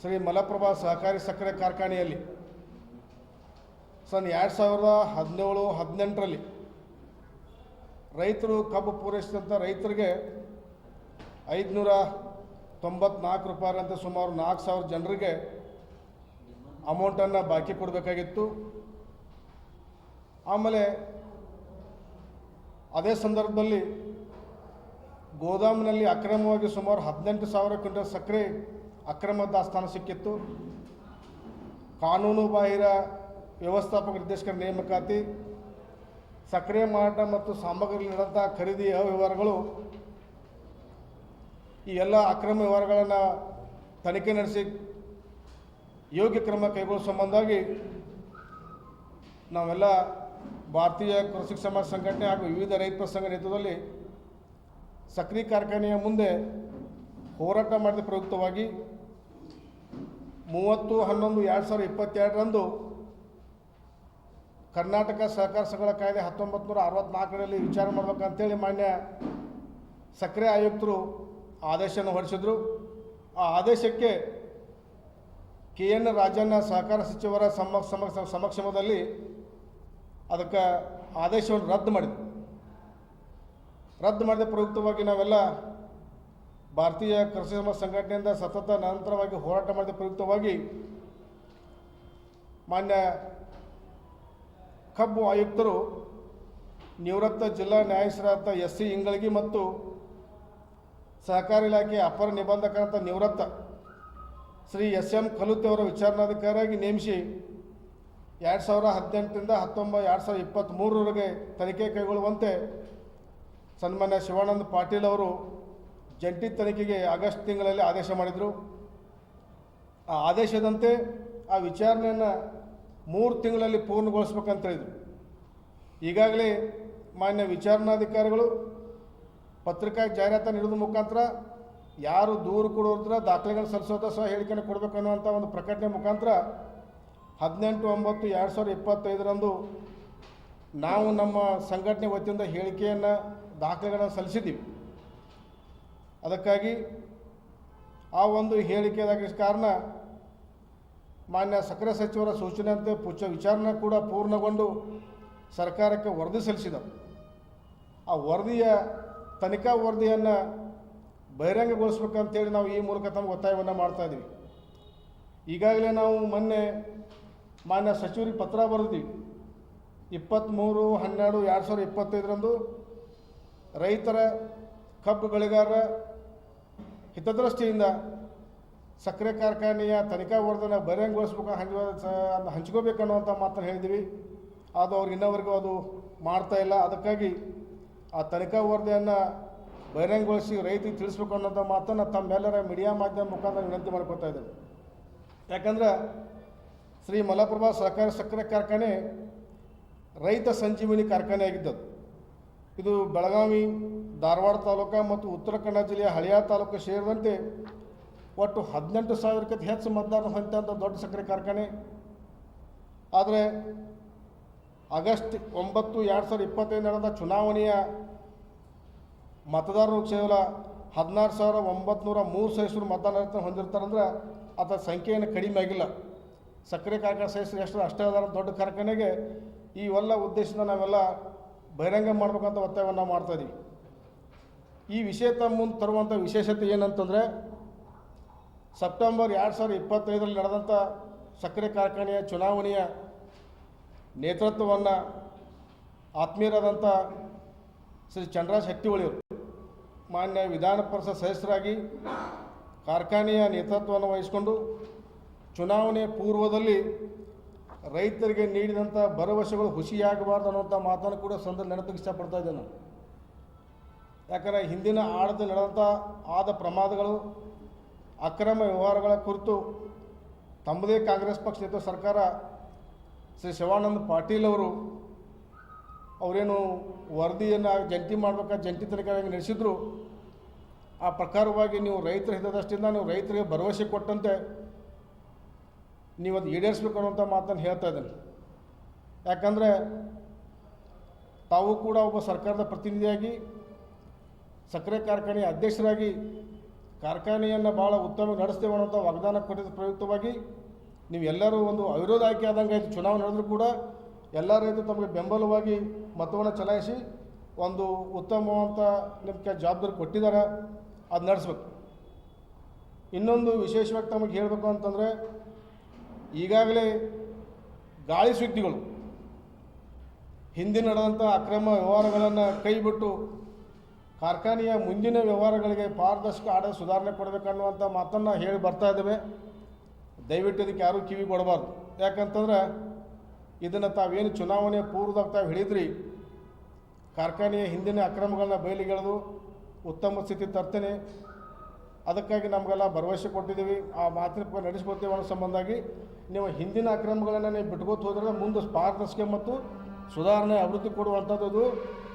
ಶ್ರೀ ಮಲಪ್ರಭಾ ಸಹಕಾರಿ ಸಕ್ಕರೆ ಕಾರ್ಖಾನೆಯಲ್ಲಿ ಸನ್ ಎರಡು ಸಾವಿರದ ಹದಿನೇಳು, ಹದಿನೆಂಟರಲ್ಲಿ ರೈತರು ಕಬ್ಬು ಪೂರೈಸಿದಂಥ ರೈತರಿಗೆ ಐದುನೂರ ತೊಂಬತ್ನಾಲ್ಕು ರೂಪಾಯಿನಂತೆ ಸುಮಾರು ನಾಲ್ಕು ಸಾವಿರ ಜನರಿಗೆ ಅಮೌಂಟನ್ನು ಬಾಕಿ ಕೊಡಬೇಕಾಗಿತ್ತು. ಆಮೇಲೆ ಅದೇ ಸಂದರ್ಭದಲ್ಲಿ ಗೋದಾಮಿನಲ್ಲಿ ಅಕ್ರಮವಾಗಿ ಸುಮಾರು ಹದಿನೆಂಟು ಸಾವಿರ ಕ್ವಿಂಟಲ್ ಸಕ್ಕರೆ ಅಕ್ರಮ ದಾಸ್ತಾನ ಸಿಕ್ಕಿತ್ತು. ಕಾನೂನು ಬಾಹಿರ ವ್ಯವಸ್ಥಾಪಕ ನಿರ್ದೇಶಕರ ನೇಮಕಾತಿ ಸಕ್ರಿಯ ಮಾರಾಟ ಮತ್ತು ಸಾಮಗ್ರಿ ನಡೆದಂಥ ಖರೀದಿ ಅವ್ಯವಹಾರಗಳು ಈ ಎಲ್ಲ ಅಕ್ರಮ ವ್ಯವಹಾರಗಳನ್ನು ತನಿಖೆ ನಡೆಸಿ ಯೋಗ್ಯ ಕ್ರಮ ಕೈಗೊಳ್ಳುವ ಸಂಬಂಧವಾಗಿ ನಾವೆಲ್ಲ ಭಾರತೀಯ ಕೃಷಿ ಸಮಾಜ ಸಂಘಟನೆ ಹಾಗೂ ವಿವಿಧ ರೈತ ಸಂಘ ನೇತೃತ್ವದಲ್ಲಿ ಸಕ್ರೆ ಕಾರ್ಖಾನೆಯ ಮುಂದೆ ಹೋರಾಟ ಮಾಡಿದ ಪ್ರಯುಕ್ತವಾಗಿ ಮೂವತ್ತು, ಹನ್ನೊಂದು, ಎರಡು ಸಾವಿರದ ಇಪ್ಪತ್ತೆರಡರಂದು ಕರ್ನಾಟಕ ಸಹಕಾರ ಸಂಘಗಳ ಕಾಯ್ದೆ ಹತ್ತೊಂಬತ್ತು ನೂರ ಅರವತ್ತ್ನಾಲ್ಕರಲ್ಲಿ ವಿಚಾರ ಮಾಡ್ಬೇಕಂತೇಳಿ ಮಾನ್ಯ ಸಕ್ಕರೆ ಆಯುಕ್ತರು ಆದೇಶವನ್ನು ಹೊರಡಿಸಿದ್ರು. ಆ ಆದೇಶಕ್ಕೆ ಕೆ ಎನ್ ರಾಜಣ್ಣ ಸಹಕಾರ ಸಚಿವರ ಸಮ ಸಮ, ಸಮಕ್ಷಮದಲ್ಲಿ ಅದಕ್ಕೆ ಆದೇಶವನ್ನು ರದ್ದು ಮಾಡಿದ್ರು. ರದ್ದು ಮಾಡಿದ ಪ್ರಯುಕ್ತವಾಗಿ ನಾವೆಲ್ಲ ಭಾರತೀಯ ಕೃಷಿ ಸಮಾಜ ಸಂಘಟನೆಯಿಂದ ಸತತ ನಿರಂತರವಾಗಿ ಹೋರಾಟ ಮಾಡಿದ ಪ್ರಯುಕ್ತವಾಗಿ ಮಾನ್ಯ ಕಬ್ಬು ಆಯುಕ್ತರು ನಿವೃತ್ತ ಜಿಲ್ಲಾ ನ್ಯಾಯಾಧೀಶರಾದ ಎಸ್ ಸಿ ಇಂಗಳಗಿ ಮತ್ತು ಸಹಕಾರ ಇಲಾಖೆ ಅಪರ ನಿಬಂಧಕರಂತ ನಿವೃತ್ತ ಶ್ರೀ ಎಸ್ ಎಂ ಕಲುತಿ ಅವರ ವಿಚಾರಣಾಧಿಕಾರಿಯಾಗಿ ನೇಮಿಸಿ ಎರಡು ಸಾವಿರ ಹದಿನೆಂಟರಿಂದ ಹತ್ತೊಂಬತ್ತು ಎರಡು ಸಾವಿರದ ಇಪ್ಪತ್ತ್ಮೂರರವರೆಗೆ ತನಿಖೆ ಕೈಗೊಳ್ಳುವಂತೆ ಸನ್ಮಾನ್ಯ ಶಿವಾನಂದ ಪಾಟೀಲ್ ಅವರು ಜಂಟಿ ತನಿಖೆಗೆ ಆಗಸ್ಟ್ ತಿಂಗಳಲ್ಲಿ ಆದೇಶ ಮಾಡಿದರು. ಆ ಆದೇಶದಂತೆ ಆ ವಿಚಾರಣೆಯನ್ನು ಮೂರು ತಿಂಗಳಲ್ಲಿ ಪೂರ್ಣಗೊಳಿಸ್ಬೇಕಂತ ಹೇಳಿದರು. ಈಗಾಗಲೇ ಮಾನ್ಯ ವಿಚಾರಣಾಧಿಕಾರಿಗಳು ಪತ್ರಿಕಾ ಜಾಹೀರಾತು ನೀಡೋದ್ರ ಮುಖಾಂತರ ಯಾರು ದೂರು ಕೊಡೋದ್ರ ದಾಖಲೆಗಳನ್ನು ಸಲ್ಲಿಸೋದ ಸಹ ಹೇಳಿಕೆಯನ್ನು ಕೊಡಬೇಕನ್ನುವಂಥ ಒಂದು ಪ್ರಕಟಣೆ ಮುಖಾಂತರ ಹದಿನೆಂಟು, ಒಂಬತ್ತು, ಎರಡು ಸಾವಿರದ ಇಪ್ಪತ್ತೈದರಂದು ನಾವು ನಮ್ಮ ಸಂಘಟನೆ ವತಿಯಿಂದ ಹೇಳಿಕೆಯನ್ನು, ದಾಖಲೆಗಳನ್ನು ಸಲ್ಲಿಸಿದ್ದೀವಿ. ಅದಕ್ಕಾಗಿ ಆ ಒಂದು ಹೇಳಿಕೆಯಾದ ಕಾರಣ ಮಾನ್ಯ ಸಕ್ಕರೆ ಸಚಿವರ ಸೂಚನೆಯಂತೆ ಪುಚ್ಚ ವಿಚಾರಣೆ ಕೂಡ ಪೂರ್ಣಗೊಂಡು ಸರ್ಕಾರಕ್ಕೆ ವರದಿ ಸಲ್ಲಿಸಿದವು. ಆ ವರದಿಯ ತನಿಖಾ ವರದಿಯನ್ನು ಬಹಿರಂಗಗೊಳಿಸ್ಬೇಕಂತೇಳಿ ನಾವು ಈ ಮೂಲಕ ತಮ್ಮ ಒತ್ತಾಯವನ್ನು ಮಾಡ್ತಾ ಇದ್ದೀವಿ. ಈಗಾಗಲೇ ನಾವು ಮೊನ್ನೆ ಮಾನ್ಯ ಸಚಿವರಿಗೆ ಪತ್ರ ಬರೆದಿದ್ದೀವಿ. ಇಪ್ಪತ್ತ್ಮೂರು, ಹನ್ನೆರಡು, ಎರಡು ಸಾವಿರದ ಇಪ್ಪತ್ತೈದರಂದು ರೈತರ ಕಬ್ಬು ಬೆಳೆಗಾರರ ಹಿತದೃಷ್ಟಿಯಿಂದ ಸಕ್ಕರೆ ಕಾರ್ಖಾನೆಯ ತನಿಖಾ ವರದಿಯನ್ನು ಬಹಿರಂಗಗೊಳಿಸ್ಬೇಕು ಹಂಚ ಹಂಚ್ಕೋಬೇಕು ಅನ್ನೋಂಥ ಮಾತನ್ನು ಹೇಳಿದ್ವಿ. ಅದು ಅವ್ರು ಇನ್ನವರೆಗೂ ಅದು ಮಾಡ್ತಾ ಇಲ್ಲ. ಅದಕ್ಕಾಗಿ ಆ ತನಿಖಾ ವರದಿಯನ್ನು ಬಹಿರಂಗಗೊಳಿಸಿ ರೈತರಿಗೆ ತಿಳಿಸ್ಬೇಕು ಅನ್ನೋಂಥ ಮಾತನ್ನು ತಮ್ಮೆಲ್ಲರ ಮೀಡಿಯಾ ಮಾಧ್ಯಮ ಮುಖಾಂತರ ವಿನಂತಿ ಮಾಡ್ಕೊತಾ ಇದ್ದೇವೆ. ಯಾಕಂದ್ರೆ ಶ್ರೀ ಮಲಪ್ರಭಾ ಸಹಕಾರಿ ಸಕ್ಕರೆ ಕಾರ್ಖಾನೆ ರೈತ ಸಂಜೀವಿನಿ ಕಾರ್ಖಾನೆ ಆಗಿದ್ದದ್ದು. ಇದು ಬೆಳಗಾವಿ, ಧಾರವಾಡ ತಾಲೂಕು ಮತ್ತು ಉತ್ತರ ಕನ್ನಡ ಜಿಲ್ಲೆಯ ಹಳೆಯ ತಾಲೂಕು ಸೇರಿದಂತೆ ಒಟ್ಟು ಹದಿನೆಂಟು ಸಾವಿರಕ್ಕಿಂತ ಹೆಚ್ಚು ಮತದಾರರು ಅಂತ ದೊಡ್ಡ ಸಕ್ಕರೆ ಕಾರ್ಖಾನೆ. ಆದರೆ ಆಗಸ್ಟ್ ಒಂಬತ್ತು ಎರಡು ಸಾವಿರದ ಇಪ್ಪತ್ತೈದು ನಡೆದ ಚುನಾವಣೆಯ ಮತದಾರರು ಕೇವಲ ಹದಿನಾರು ಸಾವಿರ ಒಂಬತ್ತು ಮೂರು ಸಹಿಸರು ಮತದಾನ ಹೊಂದಿರ್ತಾರಂದ್ರೆ ಅದರ ಸಂಖ್ಯೆಯನ್ನು ಕಡಿಮೆ ಆಗಿಲ್ಲ. ಸಕ್ಕರೆ ಕಾರ್ಖಾನೆ ಸಹಿಸರು ಎಷ್ಟು ಅಷ್ಟೇ ಅದಾರ, ದೊಡ್ಡ ಕಾರ್ಖಾನೆಗೆ ಈ ಎಲ್ಲ ಉದ್ದೇಶದ ನಾವೆಲ್ಲ ಬಹಿರಂಗ ಮಾಡಬೇಕಂತ ಒತ್ತಾಯವನ್ನು ಮಾಡ್ತಾ ಇದ್ದೀವಿ ಈ ವಿಷಯ ತಮ್ಮ ಮುಂದೆ ತರುವಂಥ ವಿಶೇಷತೆ ಏನಂತಂದರೆ, ಸೆಪ್ಟೆಂಬರ್ ಎರಡು ಸಾವಿರದ ಇಪ್ಪತ್ತೈದರಲ್ಲಿ ನಡೆದಂಥ ಸಕ್ಕರೆ ಕಾರ್ಖಾನೆಯ ಚುನಾವಣೆಯ ನೇತೃತ್ವವನ್ನು ಆತ್ಮೀಯರಾದಂಥ ಶ್ರೀ ಚಂದ್ರರಾಜ್ ಹಟ್ಟಿಹೊಳಿಯವರು ಮಾನ್ಯ ವಿಧಾನ ಪರಿಷತ್ ಸದಸ್ಯರಾಗಿ ಕಾರ್ಖಾನೆಯ ನೇತೃತ್ವವನ್ನು ವಹಿಸಿಕೊಂಡು ಚುನಾವಣೆ ಪೂರ್ವದಲ್ಲಿ ರೈತರಿಗೆ ನೀಡಿದಂಥ ಭರವಸೆಗಳು ಹುಸಿಯಾಗಬಾರ್ದು ಅನ್ನುವಂಥ ಮಾತನ್ನು ಕೂಡ ಸಂದರ್ಭ ನೆನಪಿಗೆ ಇಷ್ಟಪಡ್ತಾ ಇದ್ದೇನೆ ನಾನು. ಯಾಕಂದರೆ ಹಿಂದಿನ ಆಡದ ನಡೆದಂಥ ಆದ ಪ್ರಮಾದಗಳು, ಅಕ್ರಮ ವ್ಯವಹಾರಗಳ ಕುರಿತು ತಮ್ಮದೇ ಕಾಂಗ್ರೆಸ್ ಪಕ್ಷ ನೇತೃತ್ವ ಸರ್ಕಾರ ಶ್ರೀ ಶಿವಾನಂದ ಪಾಟೀಲ್ ಅವರು ಅವರೇನು ವರದಿಯನ್ನು ಜಂಟಿ ಮಾಡಬೇಕಾದ ಜಂಟಿ ತನಿಖೆಯಾಗಿ ನಡೆಸಿದ್ರು. ಆ ಪ್ರಕಾರವಾಗಿ ನೀವು ರೈತರ ಹಿತದಷ್ಟಿಂದ ನೀವು ರೈತರಿಗೆ ಭರವಸೆ ಕೊಟ್ಟಂತೆ ನೀವು ಅದು ಈಡೇರಿಸ್ಬೇಕು ಅನ್ನೋಂಥ ಮಾತನ್ನು ಹೇಳ್ತಾ ಇದ್ದೇನೆ. ಯಾಕಂದರೆ ತಾವು ಕೂಡ ಒಬ್ಬ ಸರ್ಕಾರದ ಪ್ರತಿನಿಧಿಯಾಗಿ, ಸಕ್ಕರೆ ಕಾರ್ಖಾನೆಯ ಅಧ್ಯಕ್ಷರಾಗಿ ಕಾರ್ಖಾನೆಯನ್ನು ಭಾಳ ಉತ್ತಮ ನಡೆಸ್ತೇವೆ ಅನ್ನೋಂಥ ವಾಗ್ದಾನ ಕೊಟ್ಟಿದ್ದ ಪ್ರಯುಕ್ತವಾಗಿ ನೀವೆಲ್ಲರೂ ಒಂದು ಅವಿರೋಧ ಆಯ್ಕೆ ಆದಂಗೆ ಆಯಿತು. ಚುನಾವಣೆ ನಡೆದರೂ ಕೂಡ ಎಲ್ಲ ರೈತರು ತಮಗೆ ಬೆಂಬಲವಾಗಿ ಮತವನ್ನು ಚಲಾಯಿಸಿ ಒಂದು ಉತ್ತಮವಂತ ನಿಮಗೆ ಜವಾಬ್ದಾರಿ ಕೊಟ್ಟಿದ್ದಾರೆ. ಅದು ನಡೆಸ್ಬೇಕು. ಇನ್ನೊಂದು ವಿಶೇಷವಾಗಿ ತಮಗೆ ಹೇಳಬೇಕು ಅಂತಂದರೆ ಈಗಾಗಲೇ ಗಾಳಿ ಸುದ್ದಿಗಳು ಹಿಂದೆ ನಡೆದಂಥ ಅಕ್ರಮ ವ್ಯವಹಾರಗಳನ್ನು ಕೈಬಿಟ್ಟು ಕಾರ್ಖಾನೆಯ ಮುಂದಿನ ವ್ಯವಹಾರಗಳಿಗೆ ಪಾರದರ್ಶಕ ಆಡಳಿತ ಸುಧಾರಣೆ ಕೊಡಬೇಕನ್ನುವಂಥ ಮಾತನ್ನು ಹೇಳಿ ಬರ್ತಾ ಇದ್ದೇವೆ. ದಯವಿಟ್ಟು ಇದಕ್ಕೆ ಯಾರೂ ಕಿವಿ ಕೊಡಬಾರ್ದು. ಯಾಕಂತಂದ್ರೆ ಇದನ್ನು ತಾವೇನು ಚುನಾವಣೆ ಪೂರ್ವದಾಗ ತಾವು ಹೇಳಿದ್ರಿ. ಕಾರ್ಖಾನೆಯ ಹಿಂದಿನ ಅಕ್ರಮಗಳನ್ನ ಬಯಲಿಗೆಳೆದು ಉತ್ತಮ ಸ್ಥಿತಿ ತರ್ತೇನೆ. ಅದಕ್ಕಾಗಿ ನಮಗೆಲ್ಲ ಭರವಸೆ ಕೊಟ್ಟಿದ್ದೀವಿ. ಆ ಮಾತಿನ ನಡೆಸ್ಕೊತೀವಿ ಅನ್ನೋ ಸಂಬಂಧಾಗಿ ನೀವು ಹಿಂದಿನ ಅಕ್ರಮಗಳನ್ನು ನೀವು ಬಿಟ್ಕೋತ ಹೋದ್ರೆ ಮುಂದೆ ಪಾರದರ್ಶಕ ಮತ್ತು ಸುಧಾರಣೆ ಅಭಿವೃದ್ಧಿ ಕೊಡುವಂಥದ್ದು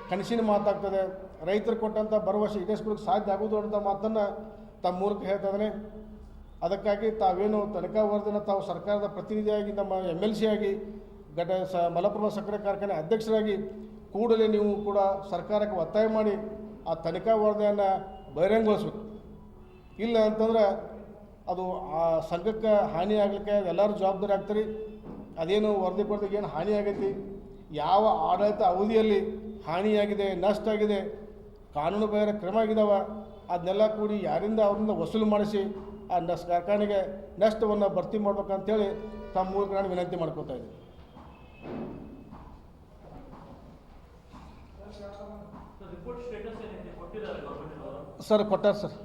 ಕನಸಿನ ಮಾತಾಗ್ತದೆ. ರೈತರು ಕೊಟ್ಟಂಥ ಭರವಸೆ ಈಡೇರಿಸ್ಕೊಳ್ಳೋಕೆ ಸಾಧ್ಯ ಆಗೋದು ಅಂತ ಮಾತನ್ನು ತಮ್ಮ ಮೂಲಕ ಹೇಳ್ತಾ ಅದಕ್ಕಾಗಿ ತಾವೇನು ತನಿಖಾ ವರದಿನ ತಾವು ಸರ್ಕಾರದ ಪ್ರತಿನಿಧಿಯಾಗಿ, ನಮ್ಮ ಎಂ ಎಲ್ ಸಿ ಆಗಿ, ಘಟ ಸ ಮಲಪ್ರಭಾ ಸಕ್ಕರೆ ಕಾರ್ಖಾನೆ ಅಧ್ಯಕ್ಷರಾಗಿ ಕೂಡಲೇ ನೀವು ಕೂಡ ಸರ್ಕಾರಕ್ಕೆ ಒತ್ತಾಯ ಮಾಡಿ ಆ ತನಿಖಾ ವರದಿಯನ್ನು ಬಹಿರಂಗಗೊಳಿಸ್ಬೇಕು. ಇಲ್ಲ ಅಂತಂದ್ರೆ ಅದು ಆ ಸಂಘಕ್ಕೆ ಹಾನಿ ಆಗ್ಲಿಕ್ಕೆ ಎಲ್ಲರೂ ಜವಾಬ್ದಾರಿ ಆಗ್ತಾರೆ. ಅದೇನು ವರದಿ ಕೊಡ್ದಾಗ ಏನು ಹಾನಿ ಆಗೈತಿ? ಯಾವ ಆಡಳಿತ ಅವಧಿಯಲ್ಲಿ ಹಾನಿಯಾಗಿದೆ ನಷ್ಟ ಆಗಿದೆ? ಕಾನೂನು ಬಾಹಿರ ಕ್ರಮ ಆಗಿದಾವ? ಅದನ್ನೆಲ್ಲ ಕೂಡಿ ಯಾರಿಂದ ಅವರಿಂದ ವಸೂಲು ಮಾಡಿಸಿ ಆ ನಷ್ಟ ಕಾರ್ಖಾನೆಗೆ ನಷ್ಟವನ್ನು ಭರ್ತಿ ಮಾಡ್ಬೇಕಂತೇಳಿ ತಮ್ಮ ಮೂಲಕ ನಾನು ವಿನಂತಿ ಮಾಡ್ಕೋತಾ ಇದ್ದೀನಿ. ಸರ್ ಕೊಟ್ಟಾರೆ ಸರ್.